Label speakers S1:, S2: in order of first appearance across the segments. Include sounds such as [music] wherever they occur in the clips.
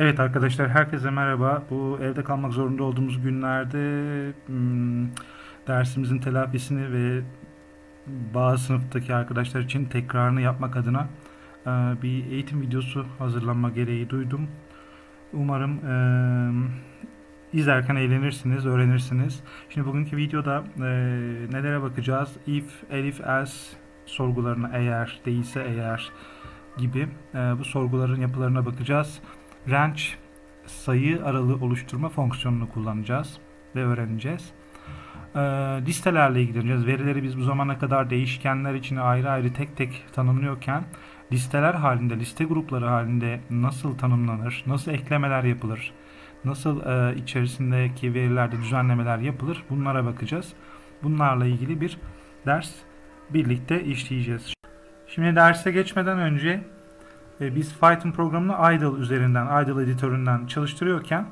S1: Evet arkadaşlar herkese merhaba. Bu evde kalmak zorunda olduğumuz günlerde hmm, dersimizin telafisini ve bazı sınıftaki arkadaşlar için tekrarını yapmak adına e, bir eğitim videosu hazırlanma gereği duydum. Umarım e, izlerken eğlenirsiniz, öğrenirsiniz. Şimdi bugünkü videoda e, nelere bakacağız? If, elif, else sorgularına eğer, değilse eğer gibi bu sorguların yapılarına bakacağız range sayı aralığı oluşturma fonksiyonunu kullanacağız ve öğreneceğiz. Ee, listelerle ilgileneceğiz. Verileri biz bu zamana kadar değişkenler için ayrı ayrı tek tek tanımlıyorken listeler halinde, liste grupları halinde nasıl tanımlanır, nasıl eklemeler yapılır, nasıl e, içerisindeki verilerde düzenlemeler yapılır bunlara bakacağız. Bunlarla ilgili bir ders birlikte işleyeceğiz. Şimdi derse geçmeden önce e, biz Python programını idle üzerinden, idle editöründen çalıştırıyorken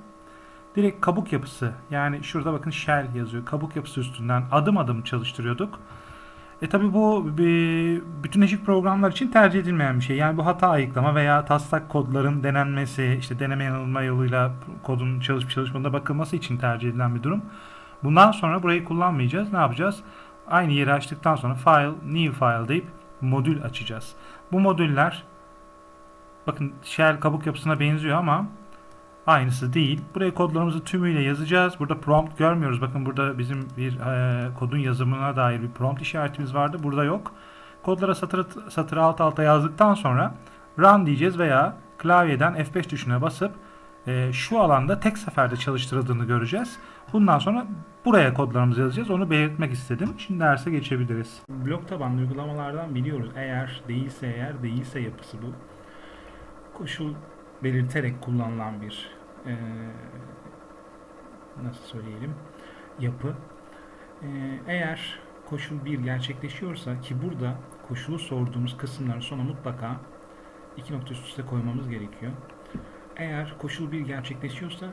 S1: direkt kabuk yapısı yani şurada bakın shell yazıyor. Kabuk yapısı üstünden adım adım çalıştırıyorduk. E tabi bu bir, bütünleşik programlar için tercih edilmeyen bir şey. Yani bu hata ayıklama veya taslak kodların denenmesi, işte deneme yanılma yoluyla kodun çalışıp çalışmadığına bakılması için tercih edilen bir durum. Bundan sonra burayı kullanmayacağız. Ne yapacağız? Aynı yeri açtıktan sonra file, new file deyip modül açacağız. Bu modüller Bakın shell kabuk yapısına benziyor ama aynısı değil. Buraya kodlarımızı tümüyle yazacağız. Burada prompt görmüyoruz. Bakın burada bizim bir e, kodun yazımına dair bir prompt işaretimiz vardı. Burada yok. Kodlara satır, satır alt alta yazdıktan sonra run diyeceğiz veya klavyeden F5 tuşuna basıp e, şu alanda tek seferde çalıştırıldığını göreceğiz. Bundan sonra buraya kodlarımızı yazacağız. Onu belirtmek istedim. Şimdi derse geçebiliriz. Blok tabanlı uygulamalardan biliyoruz. Eğer değilse eğer değilse yapısı bu koşul belirterek kullanılan bir e, nasıl söyleyelim yapı. E, eğer koşul 1 gerçekleşiyorsa ki burada koşulu sorduğumuz kısımların sona mutlaka iki nokta üst üste koymamız gerekiyor. Eğer koşul 1 gerçekleşiyorsa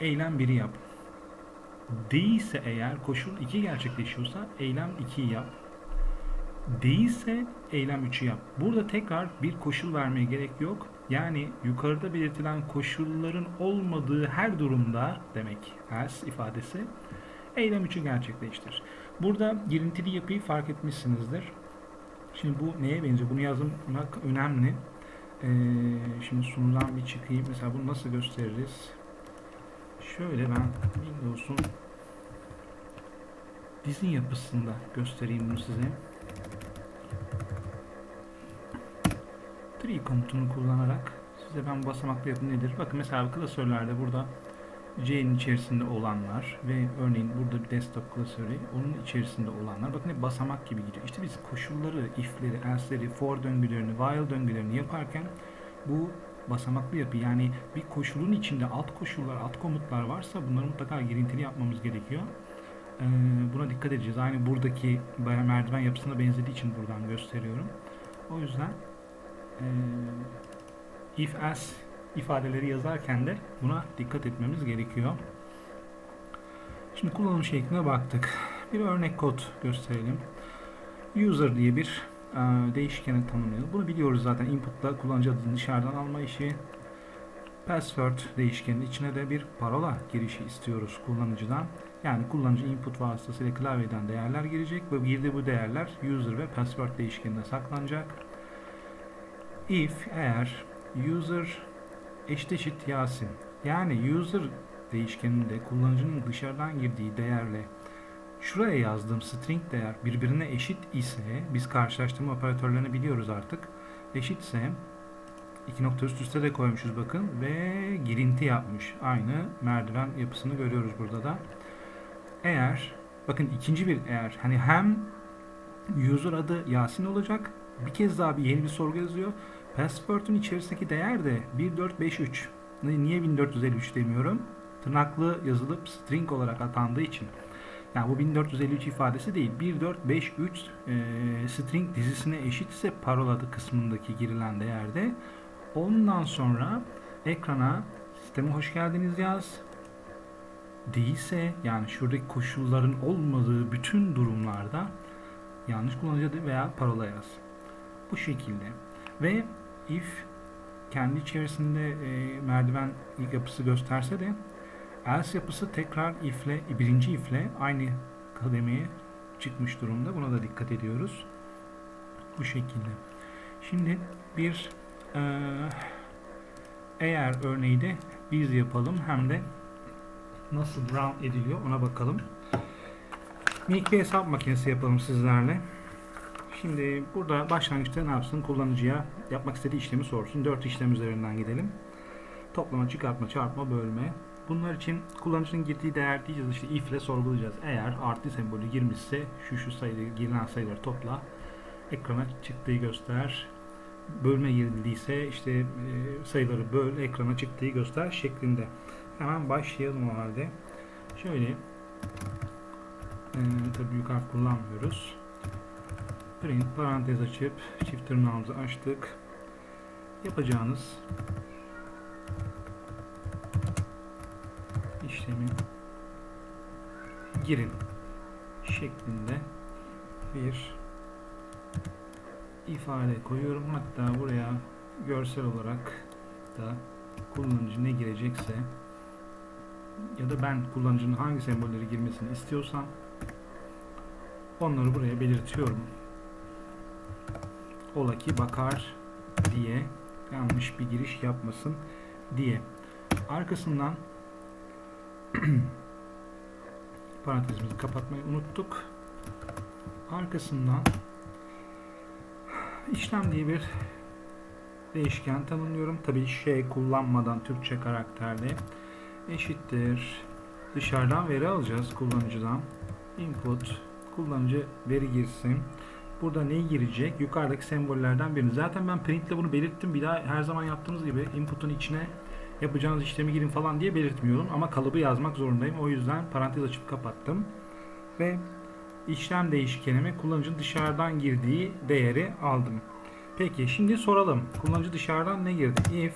S1: eylem 1'i yap. Değilse eğer koşul 2 gerçekleşiyorsa eylem 2'yi yap. Değilse eylem 3'ü yap. Burada tekrar bir koşul vermeye gerek yok. Yani yukarıda belirtilen koşulların olmadığı her durumda demek else ifadesi eylem 3'ü gerçekleştir. Burada girintili yapıyı fark etmişsinizdir. Şimdi bu neye benziyor? Bunu yazmak önemli. Ee, şimdi sunudan bir çıkayım. Mesela bunu nasıl gösteririz? Şöyle ben Windows'un dizin yapısında göstereyim bunu size. Tree komutunu kullanarak size ben basamaklı yapı nedir? Bakın mesela klasörlerde burada C'nin içerisinde olanlar ve örneğin burada bir desktop klasörü onun içerisinde olanlar bakın hep basamak gibi gidiyor. İşte biz koşulları, if'leri, else'leri, for döngülerini, while döngülerini yaparken bu basamaklı yapı yani bir koşulun içinde alt koşullar, alt komutlar varsa bunları mutlaka girintili yapmamız gerekiyor. Buna dikkat edeceğiz. Aynı buradaki merdiven yapısına benzediği için buradan gösteriyorum. O yüzden if as ifadeleri yazarken de buna dikkat etmemiz gerekiyor. Şimdi kullanım şekline baktık. Bir örnek kod gösterelim. User diye bir e, değişkeni tanımlayalım. Bunu biliyoruz zaten. Input'la kullanıcı adını dışarıdan alma işi. Password değişkenin içine de bir parola girişi istiyoruz kullanıcıdan. Yani kullanıcı input vasıtasıyla klavyeden değerler girecek ve girdiği bu değerler user ve password değişkenine saklanacak if eğer user eşit eşit yasin yani user değişkeninde kullanıcının dışarıdan girdiği değerle şuraya yazdığım string değer birbirine eşit ise biz karşılaştırma operatörlerini biliyoruz artık eşitse iki nokta üst üste de koymuşuz bakın ve girinti yapmış aynı merdiven yapısını görüyoruz burada da eğer bakın ikinci bir eğer hani hem user adı Yasin olacak bir kez daha bir yeni bir sorgu yazıyor. Password'un içerisindeki değer de 1453. Niye 1453 demiyorum? Tırnaklı yazılıp string olarak atandığı için. Yani bu 1453 ifadesi değil. 1453 e, string dizisine eşitse parola adı kısmındaki girilen değerde. Ondan sonra ekrana sisteme hoş geldiniz yaz. Değilse yani şuradaki koşulların olmadığı bütün durumlarda yanlış kullanıcı veya parola yaz. Bu şekilde. Ve if kendi içerisinde e, merdiven yapısı gösterse de else yapısı tekrar ifle, birinci ifle aynı kademeye çıkmış durumda. Buna da dikkat ediyoruz. Bu şekilde. Şimdi bir eğer örneği de biz yapalım hem de nasıl run ediliyor ona bakalım. Minik bir hesap makinesi yapalım sizlerle. Şimdi burada başlangıçta ne yapsın? Kullanıcıya yapmak istediği işlemi sorsun. 4 işlem üzerinden gidelim. Toplama, çıkartma, çarpma, bölme. Bunlar için kullanıcının girdiği değer diyeceğiz işte if ile sorgulayacağız. Eğer artı sembolü girmişse şu şu sayıları girilen sayıları topla. Ekrana çıktığı göster. Bölme girildiyse işte e, sayıları böl, ekrana çıktığı göster şeklinde. Hemen başlayalım o halde. Şöyle e, tabii büyük harf kullanmıyoruz. Print parantez açıp çift tırnağımızı açtık. Yapacağınız işlemi girin şeklinde bir ifade koyuyorum. Hatta buraya görsel olarak da kullanıcı ne girecekse ya da ben kullanıcının hangi sembolleri girmesini istiyorsam onları buraya belirtiyorum. Ola ki bakar diye yanlış bir giriş yapmasın diye. Arkasından [clears throat] parantezimizi kapatmayı unuttuk. Arkasından işlem diye bir değişken tanımlıyorum. Tabii şey kullanmadan Türkçe karakterle eşittir. Dışarıdan veri alacağız kullanıcıdan. Input kullanıcı veri girsin. Burada ne girecek? Yukarıdaki sembollerden birini. Zaten ben printle bunu belirttim. Bir daha her zaman yaptığımız gibi input'un içine yapacağınız işlemi girin falan diye belirtmiyorum. Ama kalıbı yazmak zorundayım. O yüzden parantez açıp kapattım. Ve işlem değişkenime kullanıcının dışarıdan girdiği değeri aldım. Peki şimdi soralım. Kullanıcı dışarıdan ne girdi? If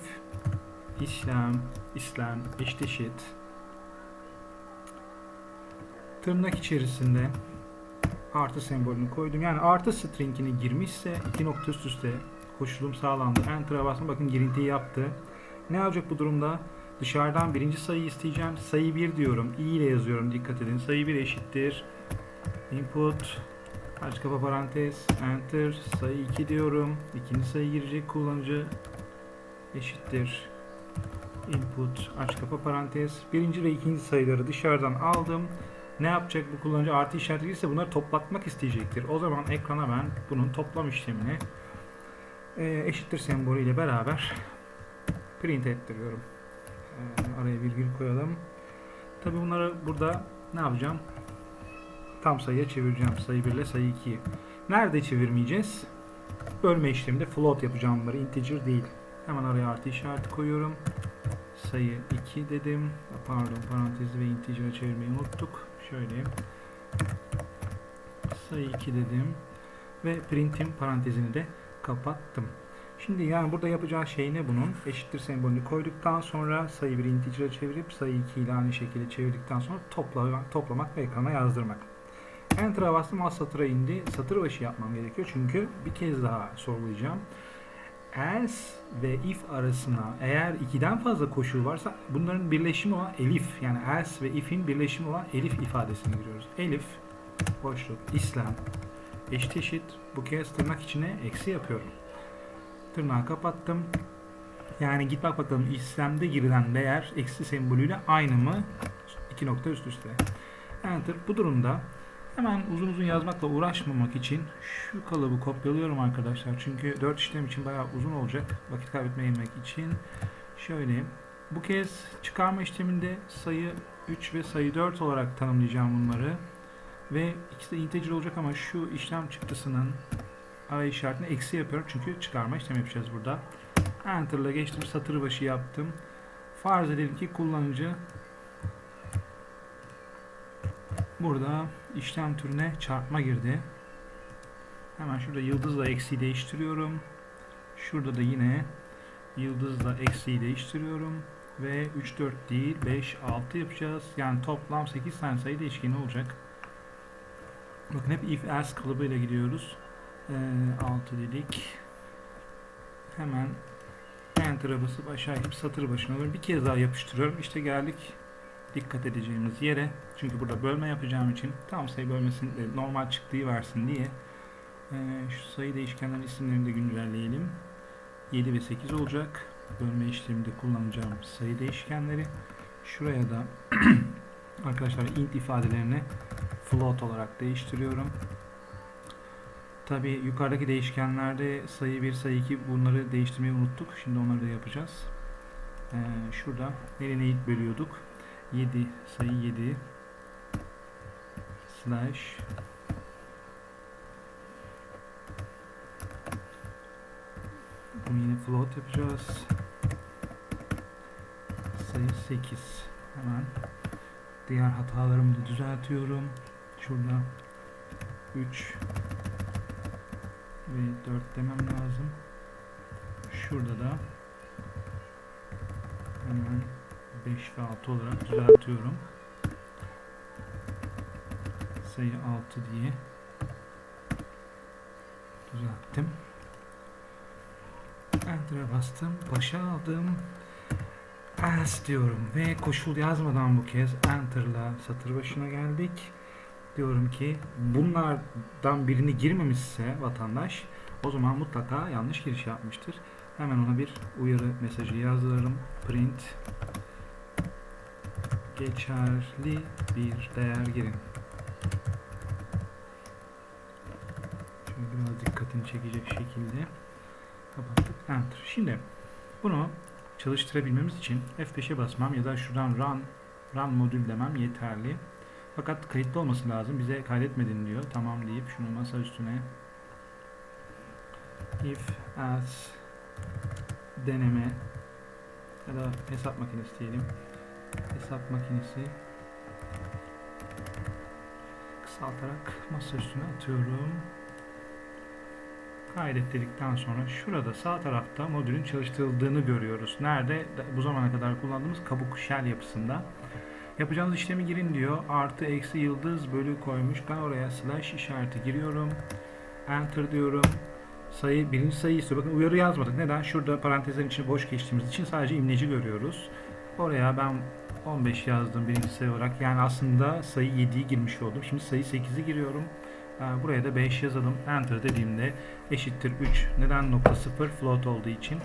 S1: işlem işlem eşit tırnak içerisinde artı sembolünü koydum. Yani artı stringini girmişse iki nokta üst üste koşulum sağlandı. Enter'a bastım. Bakın girintiyi yaptı. Ne olacak bu durumda? Dışarıdan birinci sayıyı isteyeceğim. Sayı 1 diyorum. i ile yazıyorum. Dikkat edin. Sayı 1 eşittir. Input aç kapa parantez enter sayı 2 diyorum. İkinci sayı girecek kullanıcı eşittir. Input aç kapa parantez. Birinci ve ikinci sayıları dışarıdan aldım. Ne yapacak bu kullanıcı artı işareti gelirse bunları toplatmak isteyecektir. O zaman ekrana ben bunun toplam işlemini e, eşittir sembolüyle beraber print ettiriyorum. E, araya virgül koyalım. Tabi bunları burada ne yapacağım? Tam sayıya çevireceğim. Sayı 1 ile sayı 2'yi. Nerede çevirmeyeceğiz? Bölme işleminde float yapacağım bunları. Integer değil. Hemen araya artı işareti koyuyorum. Sayı 2 dedim. Pardon parantezi ve integer'a çevirmeyi unuttuk. Şöyle. Sayı 2 dedim. Ve print'in parantezini de kapattım. Şimdi yani burada yapacağı şey ne bunun? Eşittir sembolünü koyduktan sonra sayı 1 integer'a çevirip sayı 2 ile aynı şekilde çevirdikten sonra topla, toplamak ve ekrana yazdırmak. Enter'a bastım alt satıra indi. Satır başı yapmam gerekiyor çünkü bir kez daha sorgulayacağım. Else ve if arasına eğer ikiden fazla koşul varsa bunların birleşimi olan elif yani else ve if'in birleşimi olan elif ifadesini giriyoruz. Elif boşluk işlem eşit eşit bu kez tırnak içine eksi yapıyorum. Tırnağı kapattım. Yani git bak bakalım işlemde girilen değer eksi sembolüyle aynı mı? İki nokta üst üste. Enter. Bu durumda hemen uzun uzun yazmakla uğraşmamak için şu kalıbı kopyalıyorum arkadaşlar. Çünkü 4 işlem için bayağı uzun olacak. Vakit kaybetmemek için. Şöyle bu kez çıkarma işleminde sayı 3 ve sayı 4 olarak tanımlayacağım bunları. Ve ikisi de integer olacak ama şu işlem çıktısının araya işaretini eksi yapıyorum. Çünkü çıkarma işlemi yapacağız burada. Enter ile geçtim. Satır başı yaptım. Farz edelim ki kullanıcı burada işlem türüne çarpma girdi. Hemen şurada yıldızla eksi değiştiriyorum. Şurada da yine yıldızla eksiyi değiştiriyorum. Ve 3, 4 değil 5, 6 yapacağız. Yani toplam 8 tane sayı değişkeni olacak. Bakın hep if else kalıbıyla gidiyoruz. Ee, 6 dedik. Hemen Enter'a basıp aşağı inip satır başına alıyorum. Bir kez daha yapıştırıyorum. İşte geldik dikkat edeceğimiz yere. Çünkü burada bölme yapacağım için tam sayı bölmesini normal çıktığı versin diye ee, şu sayı değişkenlerin isimlerini de güncelleyelim. 7 ve 8 olacak. Bölme işleminde kullanacağım sayı değişkenleri. Şuraya da [clears throat] arkadaşlar int ifadelerini float olarak değiştiriyorum. Tabi yukarıdaki değişkenlerde sayı 1, sayı 2 bunları değiştirmeyi unuttuk. Şimdi onları da yapacağız. Ee, şurada nereye int bölüyorduk? 7 sayı 7 slash bunu yine float yapacağız. Sayı 8 hemen diğer hatalarımı da düzeltiyorum. Şurada 3 ve 4 demem lazım. Şurada da hemen 5 ve 6 olarak düzeltiyorum. Sayı 6 diye düzelttim. Enter'a bastım. Başa aldım. Else diyorum ve koşul yazmadan bu kez Enter'la satır başına geldik. Diyorum ki bunlardan birini girmemişse vatandaş o zaman mutlaka yanlış giriş yapmıştır. Hemen ona bir uyarı mesajı yazdırırım. Print geçerli bir değer girin. Şöyle biraz dikkatini çekecek şekilde kapattık. Enter. Şimdi bunu çalıştırabilmemiz için F5'e basmam ya da şuradan run run modül demem yeterli. Fakat kayıtlı olması lazım. Bize kaydetmedin diyor. Tamam deyip şunu masa üstüne if as deneme ya da hesap makinesi diyelim. Hesap makinesi kısaltarak masa üstüne atıyorum. Kaydet dedikten sonra şurada sağ tarafta modülün çalıştırıldığını görüyoruz. Nerede? Bu zamana kadar kullandığımız kabuk shell yapısında. Yapacağınız işlemi girin diyor. Artı eksi yıldız bölü koymuş. Ben oraya slash işareti giriyorum. Enter diyorum. Sayı, birinci sayı istiyor. Bakın uyarı yazmadık. Neden? Şurada parantezlerin içine boş geçtiğimiz için sadece imleci görüyoruz. Oraya ben 15 yazdım birinci sayı olarak. Yani aslında sayı 7'yi girmiş oldum. Şimdi sayı 8'i giriyorum. Buraya da 5 yazalım. Enter dediğimde eşittir 3. Neden nokta 0? Float olduğu için.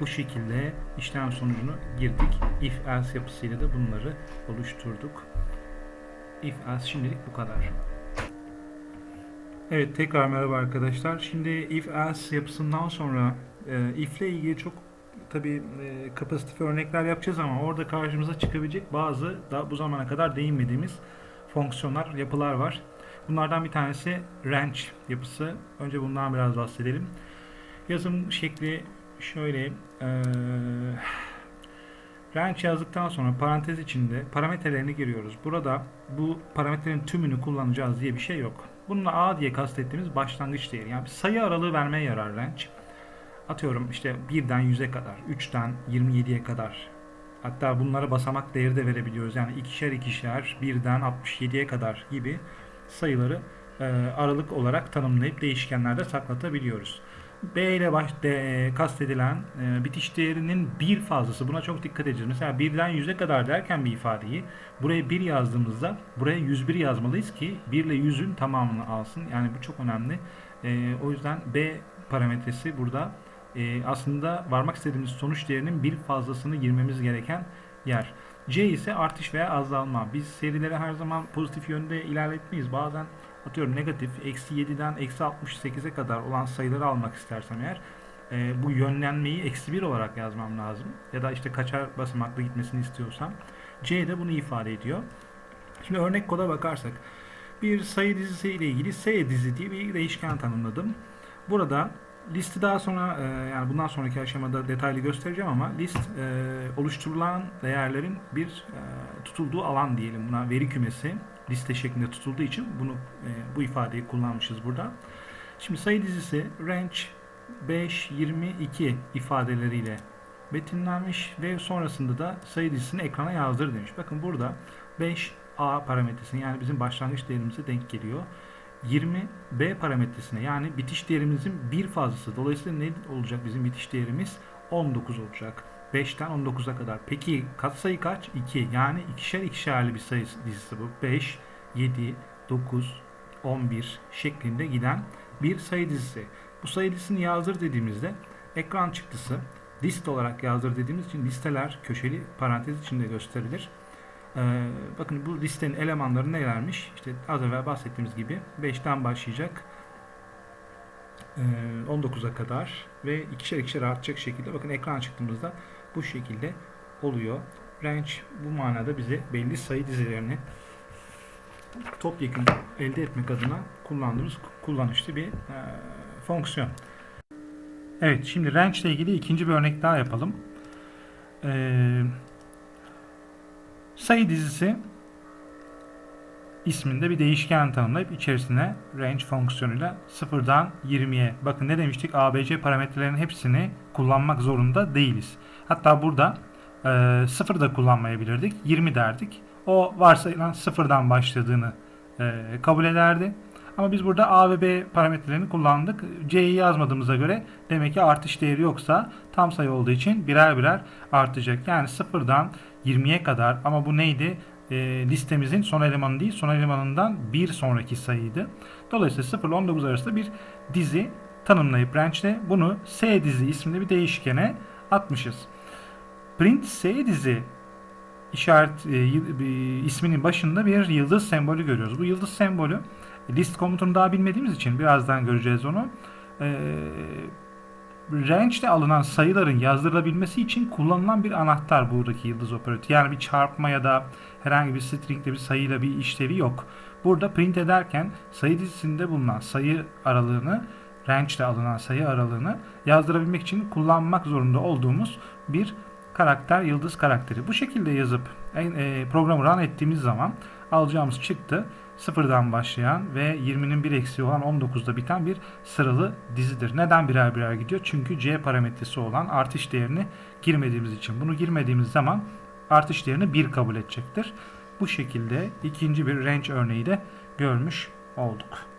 S1: Bu şekilde işlem sonucunu girdik. If else yapısıyla da bunları oluşturduk. If else şimdilik bu kadar. Evet tekrar merhaba arkadaşlar. Şimdi if else yapısından sonra e, if ile ilgili çok tabi e, kapasitif örnekler yapacağız ama orada karşımıza çıkabilecek bazı da bu zamana kadar değinmediğimiz fonksiyonlar, yapılar var. Bunlardan bir tanesi range yapısı. Önce bundan biraz bahsedelim. Yazım şekli şöyle e, range yazdıktan sonra parantez içinde parametrelerini giriyoruz. Burada bu parametrenin tümünü kullanacağız diye bir şey yok. Bununla A diye kastettiğimiz başlangıç değeri. Yani sayı aralığı vermeye yarar range. Atıyorum işte 1'den 100'e kadar, 3'ten 27'ye kadar. Hatta bunlara basamak değeri de verebiliyoruz. Yani ikişer ikişer, 1'den 67'ye kadar gibi sayıları e, aralık olarak tanımlayıp değişkenlerde saklatabiliyoruz. B ile baş, de, kastedilen e, bitiş değerinin bir fazlası. Buna çok dikkat edeceğiz. Mesela 1'den 100'e kadar derken bir ifadeyi buraya 1 yazdığımızda buraya 101 yazmalıyız ki 1 ile 100'ün tamamını alsın. Yani bu çok önemli. E, o yüzden B parametresi burada e, aslında varmak istediğimiz sonuç değerinin bir fazlasını girmemiz gereken yer. C ise artış veya azalma. Biz serileri her zaman pozitif yönde ilerletmeyiz. Bazen atıyorum negatif eksi 7'den eksi 68'e kadar olan sayıları almak istersem eğer e, bu yönlenmeyi eksi 1 olarak yazmam lazım. Ya da işte kaçar basamaklı gitmesini istiyorsam. C de bunu ifade ediyor. Şimdi örnek koda bakarsak bir sayı dizisi ile ilgili S dizi diye bir değişken tanımladım. Burada listi daha sonra e, yani bundan sonraki aşamada detaylı göstereceğim ama list e, oluşturulan değerlerin bir e, tutulduğu alan diyelim buna veri kümesi liste şeklinde tutulduğu için bunu e, bu ifadeyi kullanmışız burada. Şimdi sayı dizisi range 5 22 ifadeleriyle betimlenmiş ve sonrasında da sayı dizisini ekrana yazdır demiş. Bakın burada 5 A parametresine yani bizim başlangıç değerimize denk geliyor. 20 B parametresine yani bitiş değerimizin bir fazlası. Dolayısıyla ne olacak bizim bitiş değerimiz? 19 olacak. 5'ten 19'a kadar. Peki katsayı kaç? 2. Yani ikişer ikişerli bir sayı dizisi bu. 5, 7, 9, 11 şeklinde giden bir sayı dizisi. Bu sayı dizisini yazdır dediğimizde ekran çıktısı list olarak yazdır dediğimiz için listeler köşeli parantez içinde gösterilir. Ee, bakın bu listenin elemanları nelermiş? İşte az evvel bahsettiğimiz gibi 5'ten başlayacak. Ee, 19'a kadar ve ikişer ikişer artacak şekilde bakın ekran çıktığımızda bu şekilde oluyor. Range bu manada bize belli sayı dizilerini topyekun elde etmek adına kullandığımız kullanışlı bir e, fonksiyon. Evet şimdi range ile ilgili ikinci bir örnek daha yapalım. Ee, sayı dizisi isminde bir değişken tanımlayıp içerisine range fonksiyonuyla sıfırdan 20'ye bakın ne demiştik ABC parametrelerin hepsini kullanmak zorunda değiliz. Hatta burada e, sıfır da kullanmayabilirdik 20 derdik. O varsayılan sıfırdan başladığını e, kabul ederdi. Ama biz burada A ve B parametrelerini kullandık. C'yi yazmadığımıza göre demek ki artış değeri yoksa tam sayı olduğu için birer birer artacak. Yani sıfırdan 20'ye kadar ama bu neydi? E, listemizin son elemanı değil, son elemanından bir sonraki sayıydı. Dolayısıyla 0 ile 19 arasında bir dizi tanımlayıp range'de bunu S dizi isimli bir değişkene atmışız. Print S dizi işaret e, isminin başında bir yıldız sembolü görüyoruz. Bu yıldız sembolü list komutunu daha bilmediğimiz için birazdan göreceğiz onu. E, range'de alınan sayıların yazdırılabilmesi için kullanılan bir anahtar buradaki yıldız operatörü. Yani bir çarpma ya da herhangi bir string'de bir sayıyla bir işlevi yok. Burada print ederken sayı dizisinde bulunan sayı aralığını range'de alınan sayı aralığını yazdırabilmek için kullanmak zorunda olduğumuz bir karakter yıldız karakteri. Bu şekilde yazıp e, programı run ettiğimiz zaman alacağımız çıktı sıfırdan başlayan ve 20'nin bir eksiği olan 19'da biten bir sıralı dizidir. Neden birer birer gidiyor? Çünkü C parametresi olan artış değerini girmediğimiz için. Bunu girmediğimiz zaman artış değerini 1 kabul edecektir. Bu şekilde ikinci bir range örneği de görmüş olduk.